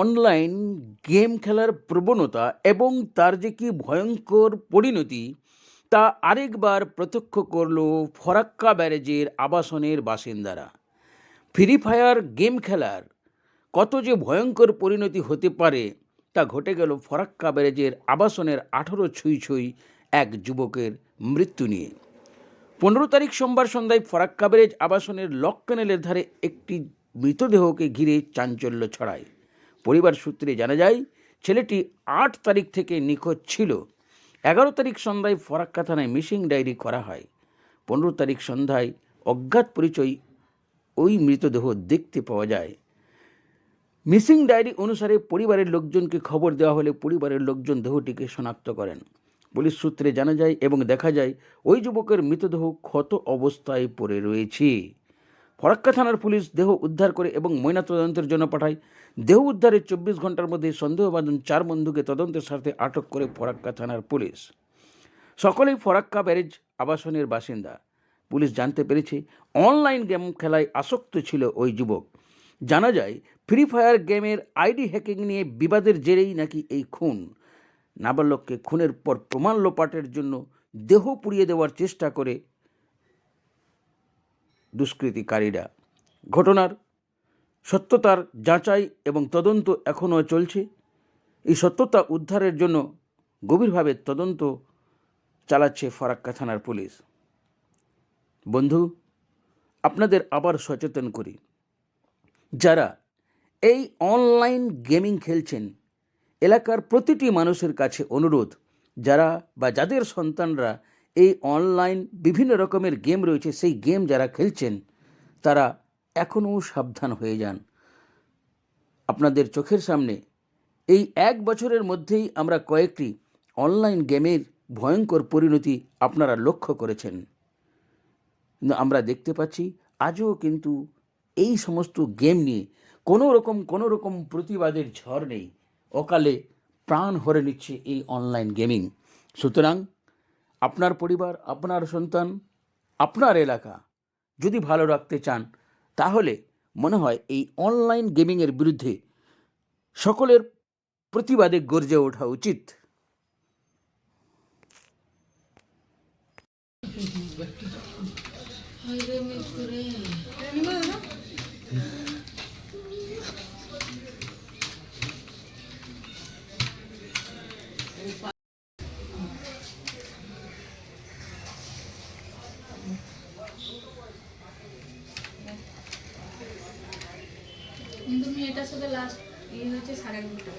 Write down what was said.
Online game খেলার প্রবণতা এবং তার যে কি ভয়ঙ্কর পরিণতি, তা আরেকবার প্রত্যক্ষ করল ফরাক্কা ব্যারেজের আবাসনের বাসিন্দারা। ফ্রি ফায়ার গেম খেলার কত যে ভয়ঙ্কর পরিণতি হতে পারে, তা ঘটে গেল ফরাক্কা ব্যারেজের আবাসনের আঠারো ছুঁই ছুঁই এক যুবকের মৃত্যু নিয়ে। পনেরো তারিখ সোমবার সন্ধ্যায় ফরাক্কা ব্যারেজ আবাসনের লক প্যানেলের ধারে একটি মৃতদেহকে ঘিরে চাঞ্চল্য ছড়ায়। পরিবার সূত্রে জানা যায়, ছেলেটি আট তারিখ থেকে নিখোঁজ ছিল। এগারো তারিখ সন্ধ্যায় ফরাক্কা থানায় মিসিং ডায়েরি করা হয়। পনেরো তারিখ সন্ধ্যায় অজ্ঞাত পরিচয় ওই মৃতদেহ দেখতে পাওয়া যায়। মিসিং ডায়েরি অনুসারে পরিবারের লোকজনকে খবর দেওয়া হলে পরিবারের লোকজন দেহটিকে শনাক্ত করেন। পুলিশ সূত্রে জানা যায় এবং দেখা যায়, ওই যুবকের মৃতদেহ ক্ষত অবস্থায় পড়ে রয়েছে। ফরাক্কা থানার পুলিশ দেহ উদ্ধার করে এবং ময়নাতদন্তের জন্য পাঠায়। দেহ উদ্ধারের চব্বিশ ঘণ্টার মধ্যে সন্দেহভাজন চার বন্ধুকে তদন্তের স্বার্থে আটক করে ফরাক্কা থানার পুলিশ। সকলেই ফরাক্কা ব্যারেজ আবাসনের বাসিন্দা। পুলিশ জানতে পেরেছে, অনলাইন গেম খেলায় আসক্ত ছিল ওই যুবক। জানা যায়, ফ্রি ফায়ার গেমের আইডি হ্যাকিং নিয়ে বিবাদের জেরেই নাকি এই খুন। নাবালককে খুনের পর প্রমাণ লোপাটের জন্য দেহ পুড়িয়ে দেওয়ার চেষ্টা করে দুষ্কৃতিকারীরা। ঘটনার সত্যতার যাচাই এবং তদন্ত এখনও চলছে। এই সত্যতা উদ্ধারের জন্য গভীরভাবে তদন্ত চালাচ্ছে ফরাক্কা থানার পুলিশ। বন্ধু, আপনাদের আবার সচেতন করি। যারা এই অনলাইন গেমিং খেলছেন, এলাকার প্রতিটি মানুষের কাছে অনুরোধ, যারা বা যাদের সন্তানরা এই অনলাইন বিভিন্ন রকমের গেম রয়েছে, সেই গেম যারা খেলছেন, তারা এখনও সাবধান হয়ে যান। আপনাদের চোখের সামনে এই এক বছরের মধ্যেই আমরা কয়েকটি অনলাইন গেমের ভয়ঙ্কর পরিণতি আপনারা লক্ষ্য করেছেন। কিন্তু আমরা দেখতে পাচ্ছি, আজও কিন্তু এই সমস্ত গেম নিয়ে কোনো রকম কোনো রকম প্রতিবাদের ঝড় নেই। অকালে প্রাণ হরে নিচ্ছে এই অনলাইন গেমিং সুতরাং আপনার পরিবার, আপনার সন্তান, আপনার এলাকা যদি ভালো রাখতে চান, তাহলে মনে হয় এই অনলাইন গেমিংয়ের বিরুদ্ধে সকলের প্রতিবাদে গর্জে ওঠা উচিত। মেয়েটার সাথে লাস্ট ইয়ে হয়েছে সাড়ে এগারোটা।